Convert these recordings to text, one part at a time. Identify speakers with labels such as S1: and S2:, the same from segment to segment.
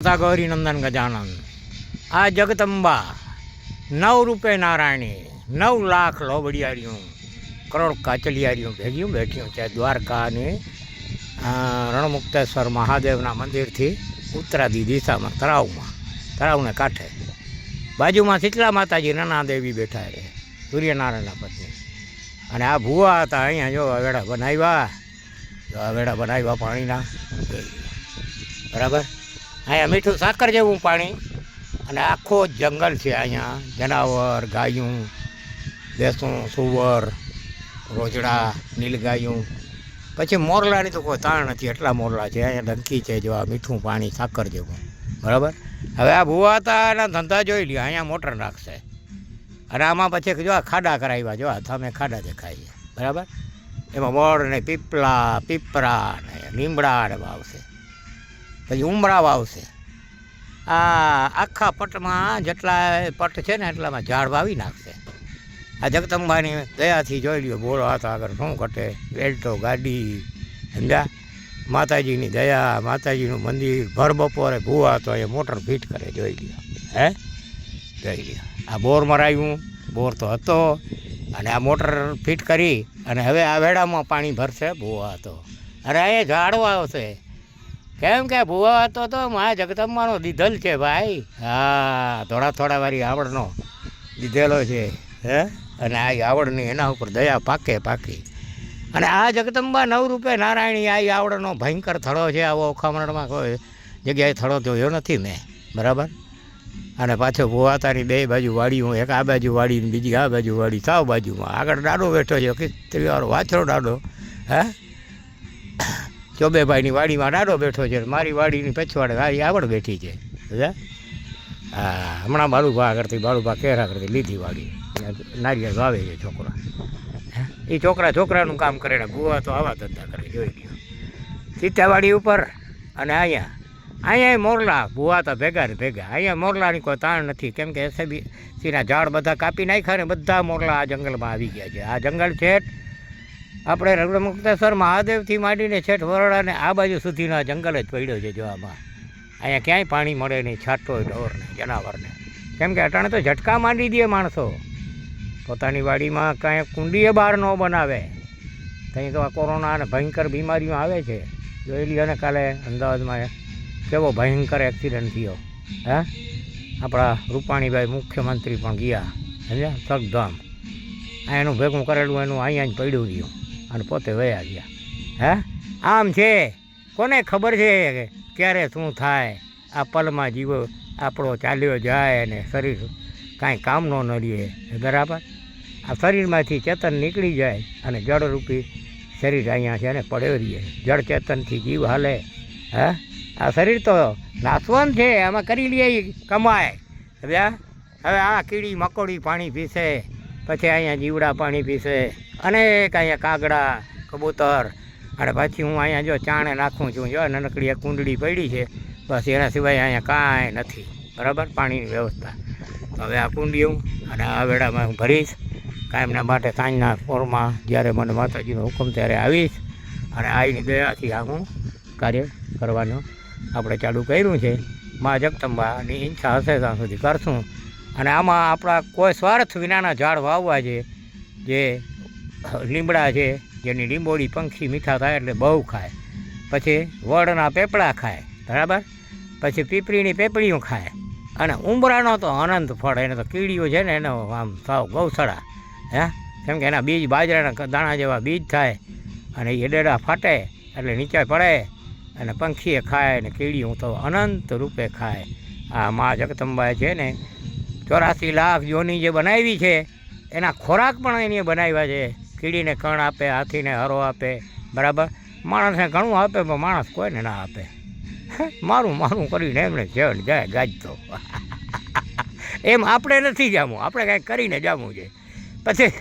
S1: માતા ગૌરીનંદન ગજાનંદ આ જગદંબા નવ રૂપે નારાયણી નવ લાખ લોબડિયારીયું કરોડ કાચલિયારીયું ભેગ્યું બેઠ્યું છે દ્વારકાની રણમુક્તેશ્વર મહાદેવના મંદિરથી ઉત્તરાદી દિશામાં તળાવમાં તળાવને કાંઠે બાજુમાં શીતલા માતાજી નાના દેવી બેઠા છે સૂર્યનારાયણના પત્ની અને આ ભૂવા હતા અહીંયા, જો વેડા બનાવ્યા, જો વેડા બનાવ્યા પાણીના બરાબર? અહીંયા મીઠું સાકર જેવું પાણી. અને આખો જંગલ છે અહીંયા. જનાવર, ગાયું, ભેંસું, સુવર, રોજડા, નીલગાયું. પછી મોરલાની તો કોઈ તાણ નથી. એટલા મોરલા છે. અહીંયા ડંકી છે જો આ મીઠું પાણી સાકર જેવું. બરાબર? હવે આ ભૂવા એના ધંધા જોઈ લ્યો. અહીંયા મોટર નાખશે. અને આમાં પછી જો આ ખાડા કરાવ્યા. જો આ સામે ખાડા દેખાય બરાબર? એમાં વડ ને પીપળા પીપરા ને લીમડા ને વાવશે. પછી ઉમરાવ આવશે. આ આખા પટમાં જેટલા પટ છે ને એટલામાં ઝાડ વાવી નાખશે. આ જગદંબાની દયાથી જોઈ લ્યો, બોલો હાથ આગળ શું ઘટે? બેલ્ટો, ગાડી, સમજ્યા? માતાજીની દયા, માતાજીનું મંદિર, ભર બપોરે ભૂવા તો એ મોટર ફિટ કરે, જોઈ લ્યો. હે? જોઈ લ્યો. આ બોર મરાયું, બોર તો હતો, અને આ મોટર ફિટ કરી, અને હવે આ વેડામાં પાણી ભરશે ભૂવા હતો અરે એ ઝાડવા આવશે. કેમ કે ભૂવા હતો તો મા જગદંબાનો દીધલ છે ભાઈ. હા થોડા થોડા વારી આવડનો દીધેલો છે. હે? અને આ આવડની એના ઉપર દયા પાકે પાકી. અને આ જગદંબા નવ રૂપે નારાયણી આ આવડનો ભયંકર થડો છે. આવો ઓખામણમાં કોઈ જગ્યાએ થડો જોયો નથી મેં. બરાબર? અને પાછો ભૂવાતાની બે બાજુ વાડીઓ એક આ બાજુ વાડી ને બીજી આ બાજુ વાડી સાવ બાજુમાં. આગળ દાડો બેઠો છે કિસ્ત્રીવાળો વાછરો દાડો હે? ચોબેભાઈની વાડીમાં ડાડો બેઠો છે, મારી વાડીની પછવાડે વાડી આગળ બેઠી છે. સમજ્યા હા, હમણાં બાળુભા આગળથી બાળુભા કેરા કરતી લીધી વાડી. નારિયેળ વાવે છે છોકરા. એ છોકરા છોકરાનું કામ કરે ને ગુવા તો આવા ધંધા કરે, જોઈ ગયો સીતાવાડી ઉપર અને અહીંયા. અહીંયા મોરલા, ભૂવા તો ભેગા ને ભેગા. અહીંયા મોરલાની કોઈ તાણ નથી. કેમ કે એસએબી સીના ઝાડ બધા કાપી નાખ્યા ને બધા મોરલા આ જંગલમાં આવી ગયા છે. આ જંગલ છેટ આપણે રઘુમુક્તેશ્વર મહાદેવથી માંડીને છેઠ વરડાને આ બાજુ સુધીનો જંગલ જ પડ્યો છે જોવામાં અહીંયા ક્યાંય પાણી મળે નહીં છાંટો ઢોરને, જનાવરને. કેમ કે અટાણે તો ઝટકા માંડી દે માણસો. પોતાની વાડીમાં કાંઈ કુંડીએ બહાર ન બનાવે. કંઈ તો આ કોરોના અને ભયંકર બીમારીઓ આવે છે. જોઈ અને કાલે અમદાવાદમાં કેવો ભયંકર એક્સિડન્ટ થયો. હા? આપણા રૂપાણીભાઈ મુખ્યમંત્રી પણ ગયા. સમજ્યા? સગધામ. આ એનું ભેગું કરેલું એનું અહીંયા જ પડ્યું રહ્યું. અને પોતે વયા ગયા. હે? આમ છે? કોને ખબર છે કે ક્યારે શું થાય? આ પલમાં જીવો આપણો ચાલ્યો જાય અને શરીર કાંઈ કામનો ન રહે બરાબર? આ શરીરમાંથી ચેતન નીકળી જાય અને જળરૂપી શરીર અહીંયા છે ને પડ્યો રહીએ જળ ચેતનથી જીવ હાલે. હે? આ શરીર તો નાસવાનું છે. આમાં કરી લઈએ કમાય. હવે હવે આ કીડી મકોડી પાણી પીશે. પછી અહીંયા જીવડા પાણી પીશે, અનેક અહીંયા કાગડા, કબૂતર, અને પછી હું અહીંયા જો ચાણે નાખું છું, જો નાનકડી એક કુંડળી પડી છે, બસ એના સિવાય અહીંયા કાંઈ નથી. બરાબર? પાણીની વ્યવસ્થા. હવે આ કુંડિયું અને આ વેળામાં હું ભરીશ. કાયમના માટે સાંજના પોરમાં જ્યારે મને માતાજીનો હુકમ ત્યારે આવીશ. અને આવીને દયાથી આ હું કાર્ય કરવાનું આપણે ચાલુ કર્યું છે. મા જગદંબાની ઈચ્છા હશે ત્યાં સુધી કરશું. અને આમાં આપણા કોઈ સ્વાર્થ વિનાના ઝાડ વાવવા છે, જે લીમડા છે, જેની લીંબોડી પંખી, મીઠા થાય એટલે બહુ ખાય. પછી વડના પેપળા ખાય, બરાબર? પછી પીપળીની પેપળીઓ ખાય. અને ઉંબરાનો તો અનંત ફળ, એને તો કીડીઓ છે ને, એનો આમ સાવ ગૌસળા હે? કેમ કે એના બીજ બાજરાના દાણા જેવા બીજ થાય, અને એ ડેડા ફાટે, એટલે નીચે પડે, અને પંખીએ ખાય, અને કીડીઓ તો અનંત રૂપે ખાય. આ મા જગદંબાએ છે ને ચોરાસી લાખ જોની જે બનાવી છે, એના ખોરાક પણ એને બનાવ્યા છે. કીડીને કણ આપે, હાથીને હરો આપે, બરાબર? માણસને ઘણું આપે, પણ માણસ કોઈને ના આપે. મારું મારું કરીને એમને જળ જાય ગાજતો. એમ આપણે નથી જામું, આપણે કાંઈક કરીને જામવું છે. પછી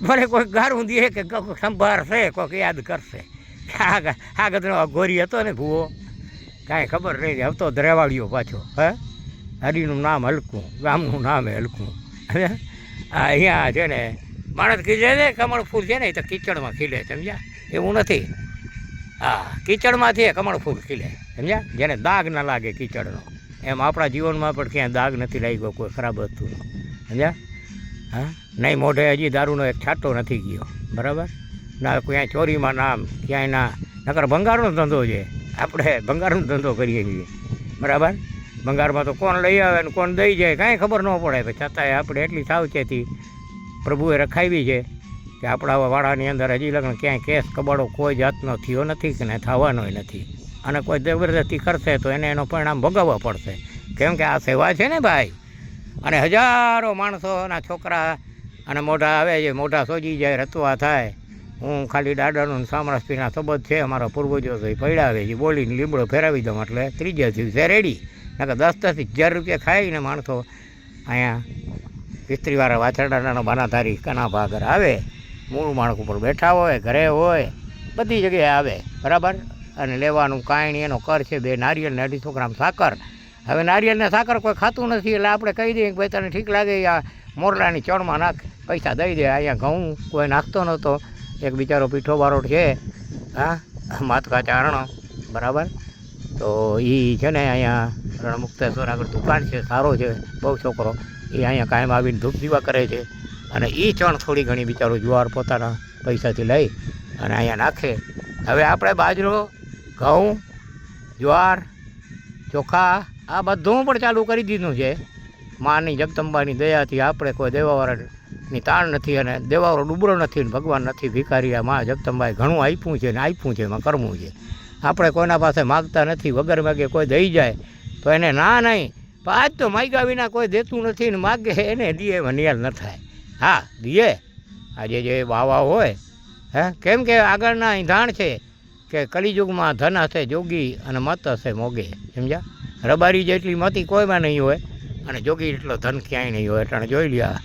S1: મને કોઈ ગારું દે કે કોઈક સંભાળશે કોઈક યાદ કરશે. આ આગળનો ગોરી હતો ને ભૂવો. કાંઈ ખબર નહીં, હવે તો ધરેવાળીઓ પાછો, હે? હરિનું નામ હલકું, ગામનું નામ હલકું. આ અહીંયા છે ને, માણસ કીધે ને કમળ ફૂલ છે ને, એ તો કીચડમાં ખીલે, સમજ્યા? એવું નથી. હા કીચડમાંથી એ કમળ ફૂલ ખીલે, સમજ્યા? જેને દાગ ન લાગે કીચડનો. એમ આપણા જીવનમાં પણ ક્યાંય દાગ નથી લાગ્યો, કોઈ ખરાબ હતું સમજ્યા? હા? નહીં મોઢે હજી દારૂનો એક છાંટો નથી ગયો, બરાબર? ના, ક્યાંય ચોરીમાં નામ, ક્યાંય ના. નકર ભંગારનો ધંધો છે. આપણે ભંગારનો ધંધો કરીએ છીએ, બરાબર? ભંગારમાં તો કોણ લઈ આવે ને કોણ દઈ જાય? કાંઈ ખબર ન પડે. છતાંય આપણે એટલી સાવચેતી પ્રભુએ રખાવી છે કે આપણા વાળાની અંદર હજી લગ્ન ક્યાંય કેસ કબાડો કોઈ જાતનો થયો નથી કે ને થવાનોય નથી. અને કોઈ જબરદસ્તી કરશે તો એને એનો પરિણામ ભોગવવો પડશે. કેમ કે આ સેવા છે ને ભાઈ. અને હજારો માણસોના છોકરા અને મોઢા આવે છે, મોઢા સોજી જાય, રતવા થાય. હું ખાલી દાદાનું સામરસપીના સંબંધ છે, અમારા પૂર્વજો તો પડાવે છે. બોલીને લીમડો ફેરવી દઉં એટલે ત્રીજા દિવસે રેડી નકર દસ દસ હજાર રૂપિયા ખાઈને માણસો અહીંયા ઇસ્ત્રીવાળા વાછરડાના બાનાધારી કના ભાગર આવે, મૂળ માણસ ઉપર બેઠા હોય, ઘરે હોય, બધી જગ્યાએ આવે, બરાબર? અને લેવાનું કાંઈ એનો કર છે બે નારિયેળ ને અઢીસો ગ્રામ સાકર. હવે નારિયેળને સાકર કોઈ ખાતું નથી, એટલે આપણે કહી દઈએ કે ભાઈ તને ઠીક લાગે, આ મોરલાની ચણમાં નાખ, પૈસા દઈ દે, અહીંયા ઘઉં કોઈ નાખતો નહોતો. એક બિચારો પીઠો બારોટ છે, હા, માથકા ચારણો, બરાબર? તો એ છે ને અહીંયા રણમુક્તેશ્વર આગળ દુકાન છે, સારો છે, બહુ છોકરો. એ અહીંયા કાયમ આવીને ધૂપ દીવા કરે છે. અને એ ચણ થોડી ઘણી બિચારો જુવાર પોતાના પૈસાથી લઈ અને અહીંયા નાખે. હવે આપણે બાજરો, ઘઉં, જુવાર, ચોખા આ બધું પણ ચાલુ કરી દીધું છે. માની જગદંબાની દયાથી આપણે કોઈ દેવાવાળાની તાણ નથી અને દેવાવાળો ડૂબરો નથી ભગવાન નથી ભિખારી. આ મા જગદંબાએ ઘણું આપ્યું છે ને આપ્યું છે, એમાં કરવું છે. આપણે કોઈના પાસે માગતા નથી, વગર માગે કોઈ દઈ જાય, તો એને ના નહીં. પણ આજ તો માગ્યા વિના કોઈ દેતું નથી ને માગે, એને દીએ વનિયાલ ન થાય. હા, દીએ. આજે જે વાવા હોય, હે? કેમ કે આગળના ઈંધાણ છે કે કલિયુગમાં ધન હશે, જોગી અને મત હશે મોગે, સમજ્યા? રબારી જેટલી મતી કોઈમાં નહીં હોય, અને જોગી એટલો ધન ક્યાંય નહીં હોય. એટલે જોઈ લ્યા.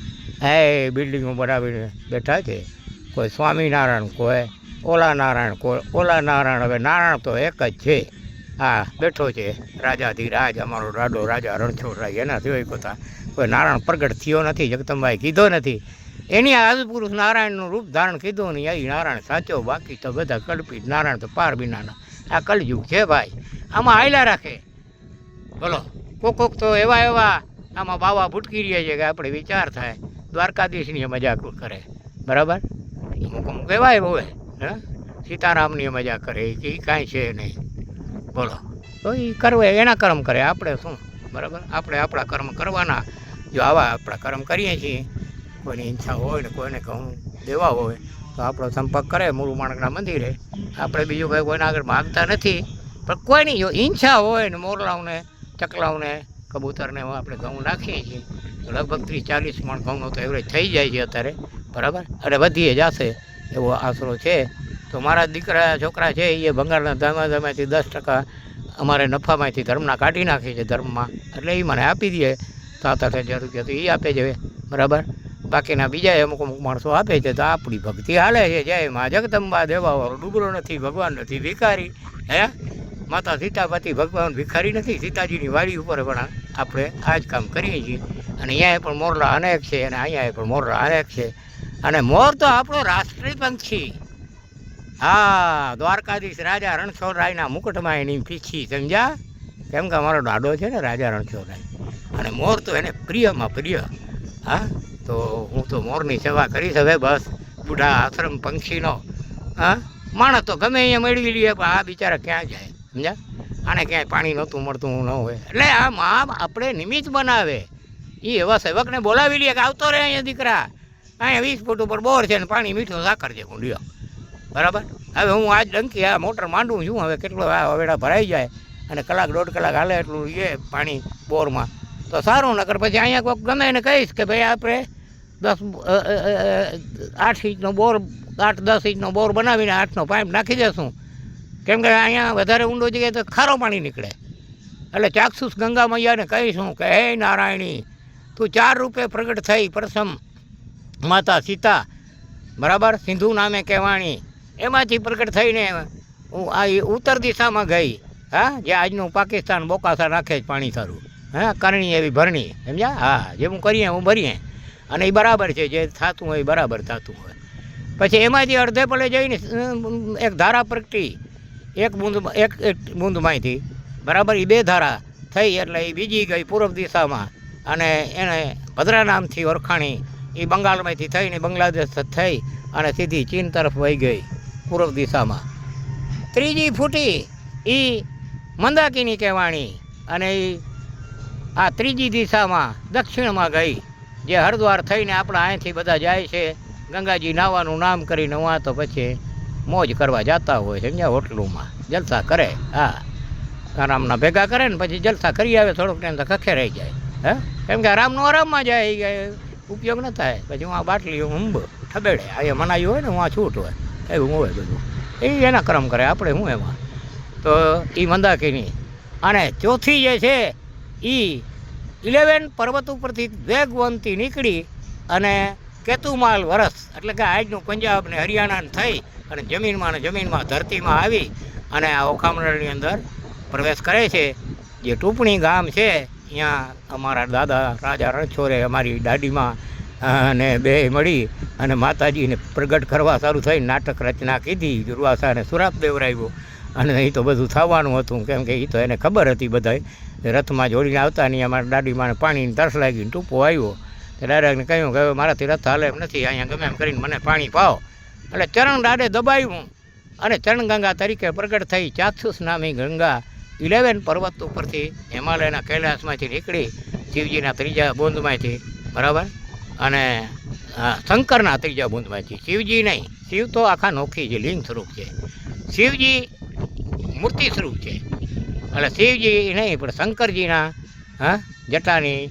S1: એ બિલ્ડિંગો બનાવીને બેઠા છે. કોઈ સ્વામિનારાયણ કોઈ ઓલા નારાયણ ઓલા નારાયણ હવે નારાયણ તો એક જ છે. હા, બેઠો છે. રાજાથી રાજ અમારો રાડો રાજા રણછોડરાય, એના સિવાય કોતા કોઈ નારાયણ પ્રગટ થયો નથી જગતંભાઈ કીધો નથી. એની આદપુરુષ નારાયણનું રૂપ ધારણ કીધું ને અહીં નારાયણ સાચો, બાકી તો બધા કલ્પિત નારાયણ તો પાર વિનાના આ કલયુગ છે ભાઈ. આમાં હાયલા રાખે. બોલો, કોક કોક તો એવા એવા આમાં બાવા ભૂટકી રહ્યા છે કે આપણે વિચાર થાય. દ્વારકાધીશની મજાક કરે. બરાબર? અમુક અમુક એવા હોય. હે? સીતારામની મજા કરે. એ કાંઈ છે નહીં. બોલો. તો એ કરવે, એના કર્મ કરે. આપણે શું? બરાબર? આપણે આપણા કર્મ કરવાના. જો આવા આપણા કર્મ કરીએ છીએ, કોઈની ઈચ્છા હોય ને કોઈને ઘઉં દેવા હોય, તો આપણો સંપર્ક કરે, મૂળ માણકના મંદિરે. આપણે બીજું કંઈ કોઈના આગળ માગતા નથી. પણ કોઈની જો ઈચ્છા હોય ને મોરલાઓને, ચકલાઓને, કબૂતરને આપણે ઘઉં નાખીએ છીએ લગભગ ત્રીસ ચાલીસ મણ ઘઉંનો તો એવરેજ થઈ જાય છે અત્યારે. બરાબર? અને વધીએ જશે. એવો આશરો છે. તો મારા દીકરા, છોકરા છે એ ભંગારના ધમા ધમાથી દસ ટકા અમારે નફામાંથી ધર્મના કાઢી નાખે છે ધર્મમાં. એટલે એ મને આપી દે. સાત આઠ હજાર રૂપિયા તો એ આપે છે બરાબર? બાકીના બીજા અમુક અમુક માણસો આપે છે. તો આપણી ભક્તિ હાલે છે. જય મા જગદંબા દેવાવાળો. ડુબરો નથી, ભગવાન નથી, ભિખારી. હે? માતા સીતાપતિ ભગવાન ભિખારી નથી. સીતાજીની વાડી ઉપર પણ આપણે આ જ કામ કરીએ છીએ. અને અહીંયા પણ મોરલા અનેક છે અને અહીંયા પણ મોરલા અનેક છે. અને મોર તો આપણો રાષ્ટ્રીય પંક્ષી હા, દ્વારકાધીશ રાજા રણછોડરાયના મુકુટમાં એની પીછી સમજ્યા? કેમ કે અમારો દાડો છે ને, રાજા રણછોડરાય. અને મોર તો એને પ્રિયમાં પ્રિય. હા, તો હું તો મોરની સેવા કરીશ હવે બસ. બુઢા આશ્રમ પંખીનો હા, માણસ તો ગમે અહીંયા મેળવી લઈએ પણ આ બિચારા ક્યાં જાય, સમજ્યા? આને ક્યાંય પાણી નહોતું મળતું ન હોય. એટલે આ મા આપણે નિમિત્ત બનાવે. એ એવા સેવકને બોલાવી લઈએ કે આવતો રહે અહીંયા દીકરા. અહીંયા વીસ ફૂટ ઉપર બોર છે ને પાણી મીઠું સાકર છે કુંડિયો બરાબર? હવે હું આજ ડંકી, આ મોટર માંડું છું, હવે કેટલો આ વેડા ભરાઈ જાય અને કલાક દોઢ કલાક હાલે એટલું એ પાણી બોરમાં. તો સારું, નકર પછી અહીંયા કોઈક ગમે એને કહીશ કે ભાઈ આપણે દસ આઠ ઇંચનો બોર, આઠ, દસ ઇંચનો બોર બનાવીને આઠનો પાઇપ નાખી દેશું. કેમ કે અહીંયા વધારે ઊંડો જગ્યાએ તો ખારો પાણી નીકળે. એટલે ચાક્ષુષ ગંગા મૈયાને કહીશું કે, હે નારાયણી, તું ચાર રૂપે પ્રગટ થઈ પ્રથમ માતા સીતા, બરાબર? સિંધુ નામે કહેવાણી. એમાંથી પ્રગટ થઈને હું આ ઉત્તર દિશામાં ગઈ, હા? જે આજનું પાકિસ્તાન બોકાસા નાખે જ પાણી સારું હા? કરણી એવી ભરણી, સમજ્યા? હા, જે હું કરીએ, હું ભરીએ. અને એ બરાબર છે, જે થતું હોય એ બરાબર થતું હોય. પછી એમાંથી અડધે પલે જઈને એક ધારા પ્રગટી, એક બૂંદ, એક એક બૂંદમાંથી, બરાબર? એ બે ધારા થઈ એટલે એ બીજી ગઈ પૂર્વ દિશામાં. અને એને ભદ્રા નામથી ઓળખાણી એ બંગાળમાંથી થઈને બાંગ્લાદેશ થઈ અને સીધી ચીન તરફ વહી ગઈ પૂર્વ દિશામાં. ત્રીજી ફૂટી એ મંદાકીની કહેવાણી અને એ આ ત્રીજી દિશામાં દક્ષિણમાં ગઈ, જે હરિદ્વાર થઈને આપણા અહીંથી બધા જાય છે, ગંગાજી નાવાનું નામ કરીને વાં તો પછી મોજ કરવા જતા હોય છે સમજ્યા હોટલોમાં. જલસા કરે, હા. આરામના ભેગા કરે ને પછી જલસા કરી આવે થોડોક ટાઈમ તો ખખે રહી જાય, હે? કેમ કે આરામનો આરામમાં જાય ઉપયોગ ન થાય. પછી હું આ બાટલી ઊંબ ઠબેડે. એ મનાયું હોય ને, હું આ છૂટ હોય. એવું હોય બધું. એ એના ક્રમ કરે. આપણે શું એમાં? તો એ મંદાકીની. અને ચોથી જે છે એ ઇલેવન પર્વત ઉપરથી વેગવંતી નીકળી અને કેતુમાલ વરસ, એટલે કે આજનું પંજાબ ને હરિયાણાને થઈ અને જમીનમાં ને જમીનમાં ધરતીમાં આવી અને આ ઓખામરણની અંદર પ્રવેશ કરે છે. જે ટૂંપણી ગામ છે ત્યાં અમારા દાદા રાજા રણછોરે અમારી દાદીમાં અને બે મળી અને માતાજીને પ્રગટ કરવા સારું થઈ નાટક રચના કીધી દુર્વાસાને સુરાપ દેવરાવ્યો અને એ તો બધું થવાનું હતું, કેમ કે એ તો એને ખબર હતી બધાય. રથમાં જોડીને આવતા નહીં અમારા દાદીમાને પાણીની તરસ લાગીને ટૂંપો આવ્યો. તો ડાયરેક્ટને કહ્યું કે મારાથી રથ હાલે એમ નથી, અહીંયા ગમે એમ કરીને મને પાણી પાવો એટલે ચરણ દાડે દબાવ્યું અને ચરણગંગા તરીકે પ્રગટ થઈ. ચાક્ષુષ નામી ગંગા ઇલેવન પર્વત ઉપરથી હિમાલયના કૈલાસમાંથી નીકળી શિવજીના ત્રીજા બુંદમાંથી, બરાબર? અને શંકરના ત્રીજા બુંદમાંથી. શિવજી નહીં, શિવ તો આખા નોખી છે, લિંગ સ્વરૂપ છે. શિવજી મૂર્તિ સ્વરૂપ છે. એટલે શિવજી નહીં, પણ શંકરજીના, હા જટાની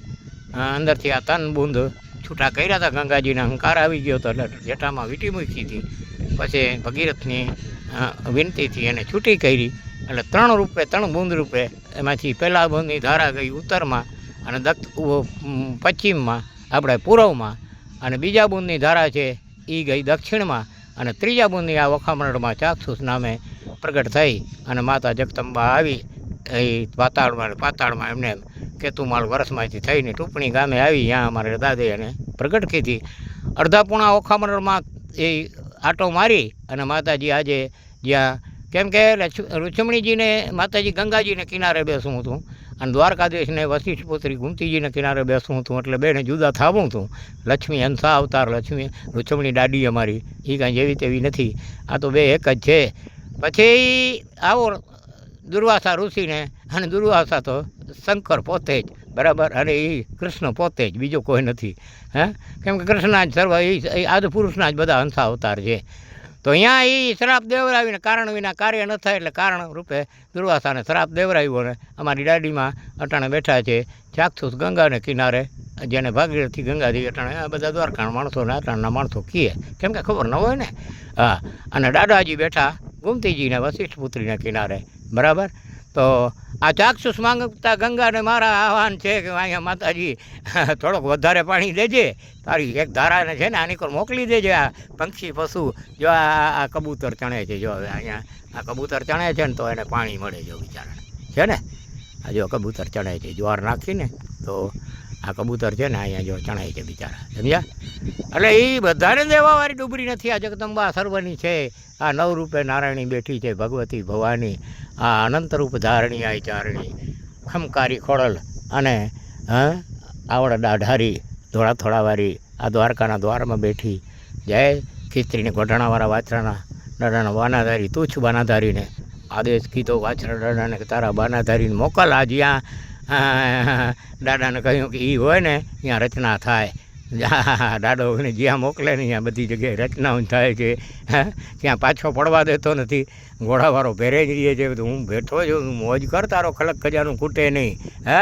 S1: અંદરથી આ તન બુંદ છૂટા કર્યા હતા. ગંગાજીના હંકાર આવી ગયો હતો, એટલે જટામાં વીટી મૂકી હતી. પછી ભગીરથની વિનંતીથી એને છૂટી કરી. એટલે ત્રણ રૂપે, ત્રણ બુંદ રૂપે એમાંથી પહેલા બુંદની ધારા ગઈ ઉત્તરમાં અને દક્ષ પશ્ચિમમાં, આપણે પૂર્વમાં. અને બીજા બુંદની ધારા છે એ ગઈ દક્ષિણમાં. અને ત્રીજા બુંદની આ વખામણમાં ચાક્ષુષ નામે પ્રગટ થઈ અને માતા જગદંબા આવી. એ પાતાળમાં પાતાળમાં એમને કેતુમાળ વરસમાંથી થઈને ટૂંપણી ગામે આવી. ત્યાં અમારે દાદે એને પ્રગટ કીધી. અડધા પૂણા ઓખામરણમાં એ આટો મારી અને માતાજી આજે જ્યાં કેમ કે રુચમણીજીને માતાજી ગંગાજીને કિનારે બેસવું હતું. અને દ્વારકાધીશને વશિષ્ઠ પુત્રી ગુમતીજીને કિનારે બેસવું હતું. એટલે બેને જુદા થવું હતું. લક્ષ્મી હંસા અવતાર, લક્ષ્મી રૂચમણી દાડી અમારી. એ કાંઈ જેવી તેવી નથી. આ તો બે એક જ છે. પછી આવો દુર્વાસા ઋષિને અને દુર્વાસા તો શંકર પોતે જ, બરાબર? અને એ કૃષ્ણ પોતે જ, બીજો કોઈ નથી. હે? કેમ કે કૃષ્ણના જ સર્વ એ આદિ પુરુષના જ બધા હંસા અવતાર છે. તો અહીંયા એ શ્રાપ દેવરાવીને કારણ વિના કાર્ય ન થાય એટલે કારણ રૂપે દુર્વાસાને શ્રાપ દેવરાવ્યો ને અમારી દાડીમાં અટાણે બેઠા છે ચાક્ષુષ ગંગાને કિનારે, જેને ભાગીરથી ગંગાથી અટાણે, આ બધા દ્વારકાના માણસો ને અટાણના માણસો કીએ. કેમ કે ખબર ન હોય ને? હા, અને દાદાજી બેઠા ગુમતીજીને વશિષ્ઠ પુત્રીના કિનારે. બરાબર? તો આ ચાક્ષુષ માંગતા ગંગાને મારા આહવાન છે કે અહીંયા માતાજી, થોડોક વધારે પાણી દેજે. તારી એક ધારાને છે ને આની પર મોકલી દેજે આ પંક્ષી પશુ. જો આ કબૂતર ચણે છે, જો હવે અહીંયા આ કબૂતર ચણે છે ને તો એને પાણી મળે જો બિચારાને. છે ને? આ જો કબૂતર ચણે છે, જ્વાર નાખીને તો આ કબૂતર છે ને અહીંયા જો ચણાય છે બિચારા, સમજ્યા? એટલે એ બધાને દેવાવાળી ડુબરી નથી. આ જગદંબા સર્વની છે. આ નવ રૂપે નારાયણી બેઠી છે, ભગવતી ભવાની. આ અનંત રૂપ ધારણી આ ચારણી. ખમકારી ખોડલ અને આવડ દાઢારી, ધોળા થોડાવાળી આ દ્વારકાના દ્વારમાં બેઠી. જય ખીચડીને ગોઢાણાવાળા વાછરાના દાડાના બાનાધારી તુચ્છ બાનાધારીને આદેશ કીધો, વાછરા કે તારા બાનાધારીને મોકલ આ જ્યાં દાદાને કહ્યું કે એ હોય ને, ત્યાં રચના થાય. દાડો એને જ્યાં મોકલે ને ત્યાં બધી જગ્યાએ રચનાઓ થાય છે. ત્યાં પાછો પડવા દેતો નથી. ઘોડાવાળો ભેરે જ રહીએ છે. બધું હું બેઠો છું મોજ કર, તારો ખલક ખજાનું ખૂટે નહીં. હે,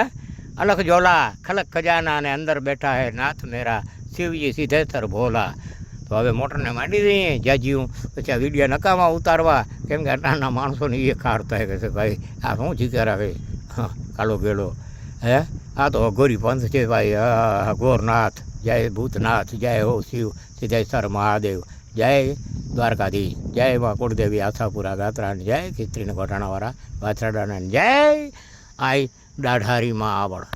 S1: અલખ જોલા ખલક ખજાના અને અંદર બેઠા હે નાથ મેરા, શિવજી સિદ્ધેશ્વર ભોલા. તો હવે મોટરને માંડી દઈએ, જાજીયું. પછી આ વિડીયા નકામા ઉતારવા. કેમ કે નાના માણસોને એ કાઢતા થાય કે ભાઈ, આ શું જીતે આવે? હા. કાલો ગેલો હે? આ તો ગોરી પંથ છે ભાઈ. હા ગોરનાથ, જય ભૂતનાથ, જય હો શિવ સિદ્ધેશ્વર મહાદેવ, જય દ્વારકાધીશ, જય મા કુળદેવી આશાપુરા ગાત્રાને જય ખીચરીને ઘટાણાવાળા વાછરડાના જય આઈ દાઢારીમાં આવડ